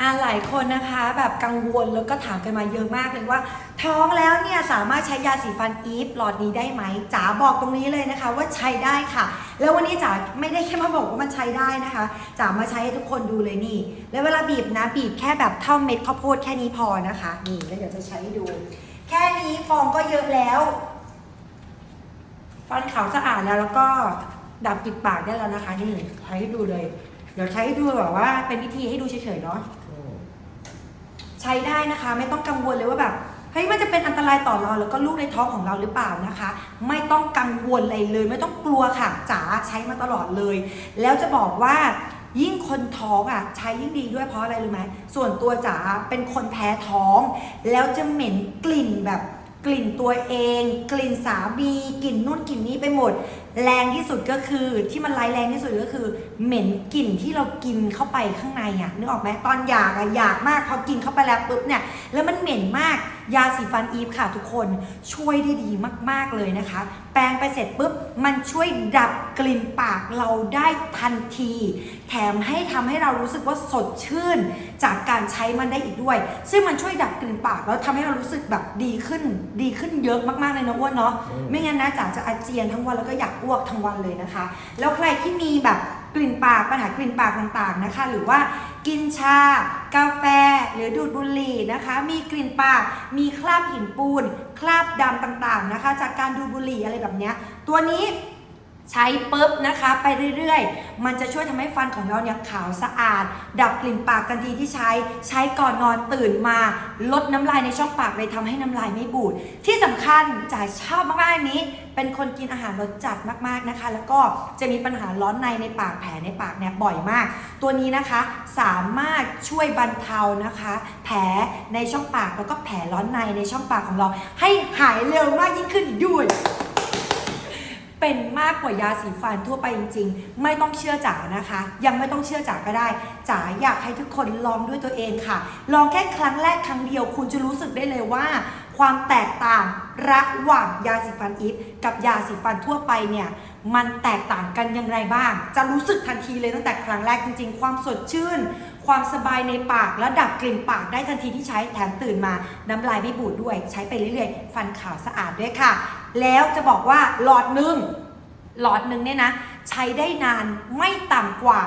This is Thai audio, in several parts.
อ่าหลายคนนะคะแบบกังวลแล้วก็ถามกันมาเยอะมากเลยว่า ท้องแล้วเนี่ยสามารถใช้ยาสีฟันอีฟหลอดนี้ได้ไหมจ๋าบอกตรงนี้เลยนะคะ ว่าใช้ได้ค่ะ แล้ววันนี้จ๋าไม่ได้แค่มาบอกว่ามันใช้ได้นะคะจ๋ามาใช้ให้ทุกคนดูเลยนี่ แล้วเวลาบีบนะบีบแค่แบบเท่าเม็ดข้าวโพดแค่นี้พอนะคะนี่แล้วเดี๋ยวจะใช้ให้ดู แค่นี้ฟองก็เยอะแล้วฟันขาวสะอาดแล้วแล้วก็ดับกลิดปากได้แล้วนะคะนี่ใช้ให้ดูเลย เดี๋ยวใช้ให้ดูแบบว่าเป็นวิธีให้ดูเฉยๆเนาะใช้ได้นะคะ ไม่ต้องกังวลเลยว่าแบบเฮ้ยมันจะเป็นอันตรายต่อเราแล้วก็ลูกในท้องของเราหรือเปล่านะคะ ไม่ต้องกังวลอะไรเลย ไม่ต้องกลัวค่ะจ๋าใช้มาตลอดเลย แล้วจะบอกว่ายิ่งคนท้องอะ ใช้ยิ่งดีด้วยเพราะอะไรรู้ไหมส่วนตัวจ๋าเป็นคนแพ้ท้อง แล้วจะเหม็นกลิ่นแบบ กลิ่นตัวเอง กลิ่นสามีกลิ่นนู่นกลิ่นนี้ไปหมด แรงที่สุดก็คือที่มันร้ายแรงที่สุดก็คือ เหม็นกลิ่นที่เรากินเข้าไปข้างในอะนึกออกไหมตอนอยากอะอยากมากพอกินเข้าไปแล้วปุ๊บเนี่ยแล้วมันเหม็นมาก ยาสีฟันอีฟค่ะทุกคนช่วยได้ดีมาก ๆ เลยนะคะ แปรงไปเสร็จปุ๊บ มันช่วยดับกลิ่นปากเราได้ทันที แถมให้ทำให้เรารู้สึกว่าสดชื่น จากการใช้มันได้อีกด้วย ซึ่งมันช่วยดับกลิ่นปากแล้วทำให้เรารู้สึกแบบดีขึ้น ดีขึ้นเยอะมากๆเลยนะอ้วนเนาะอืมไม่งั้นนะจ๋าจะอาเจียนทั้งวันแล้วก็อยากอ้วกทั้งวันเลยนะคะ แล้วใครที่มีแบบ กลิ่นปากปัญหากลิ่นปากต่างๆนะคะ หรือว่ากินชา กาแฟ หรือดูดบุหรี่นะคะ มีกลิ่นปาก มีคราบหินปูน คราบดำต่างๆนะคะ จากการดูดบุหรี่อะไรแบบเนี้ยตัวนี้ ใช้ปุ๊บนะคะไปเรื่อยๆ มันจะช่วยทำให้ฟันของเราเนี่ยขาวสะอาด ดับกลิ่นปากทันทีที่ใช้ ใช้ก่อนนอนตื่นมา ลดน้ำลายในช่องปากเลยทำให้น้ำลายไม่บูด ที่สำคัญจ่ายชอบมากๆอันนี้ เป็นคนกินอาหารรสจัดมากๆนะคะ แล้วก็จะมีปัญหาร้อนในในปากแผลในปากเนี่ยบ่อยมาก ตัวนี้นะคะสามารถช่วยบรรเทานะคะ แผลในช่องปากแล้วก็แผลร้อนในในช่องปากของเรา ให้หายเร็วมากยิ่งขึ้นอีกด้วย เป็นมากกว่ายาสีฟันทั่วไปจริง ๆ ไม่ต้องเชื่อจ๋านะคะ ยังไม่ต้องเชื่อจ๋าก็ได้จ๋าอยากให้ทุกคนลองด้วยตัวเองค่ะ ลองแค่ครั้งแรกครั้งเดียว คุณจะรู้สึกได้เลยว่า ความแตกต่างระหว่างยาสีฟันอีฟกับยาสีฟันทั่วไปเนี่ย มันแตกต่างกันอย่างไรบ้าง จะรู้สึกทันทีเลยตั้งแต่ครั้งแรกจริง ๆ ความสดชื่น ความสบายในปากและดับกลิ่นปากได้ทันทีที่ใช้แถมตื่นมาน้ำลายไม่บูดด้วย ใช้ไปเรื่อยๆ ฟันขาวสะอาดด้วยค่ะ แล้วจะบอกว่าหลอดหนึ่งหลอดหนึ่งเนี่ยนะใช้ได้นานไม่ต่ำกว่า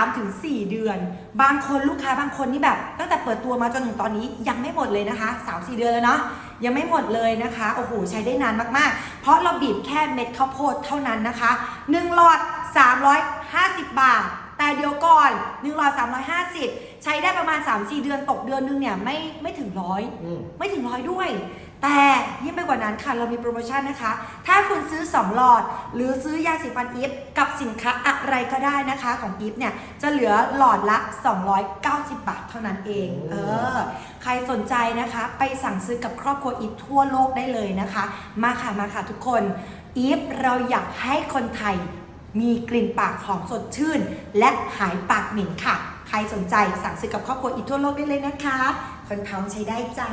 3-4 เดือน บางคนลูกค้าบางคนนี่แบบ ตั้งแต่เปิดตัวมาจนถึงตอนนี้ยังไม่หมดเลยนะคะ 3-4 เดือนแล้วเนาะ ยังไม่หมดเลยนะคะโอ้โหใช้ได้นานมากๆ เพราะเราบีบแค่เม็ดข้าวโพดเท่านั้นนะคะ1หลอด 350 บาท แต่เดี๋ยวก่อน1หลอด 350 ใช้ได้ประมาณ 3-4 เดือนตกเดือนนึงเนี่ยไม่ไม่ถึงร้อยอืมไม่ถึงร้อยด้วย แต่ยิ่งไปกว่านั้นค่ะเรามีโปรโมชั่นนะคะ ถ้าคุณซื้อ 2 หลอด หรือซื้อยาสีฟันอีฟกับสินค้าอะไรก็ได้นะคะของอีฟเนี่ย จะเหลือหลอดละ 290 บาทเท่านั้นเอง เออ ใครสนใจนะคะ ไปสั่งซื้อกับครอบครัวอีฟทั่วโลกได้เลยนะคะ มาค่ะมาค่ะทุกคนอีฟเราอยากให้คนไทยมีกลิ่นปากหอมสดชื่น และหายปากเหม็นค่ะ ใครสนใจสั่งซื้อกับครอบครัวอีกทั่วโลกได้เลยนะคะ คนท้องใช้ได้จ้า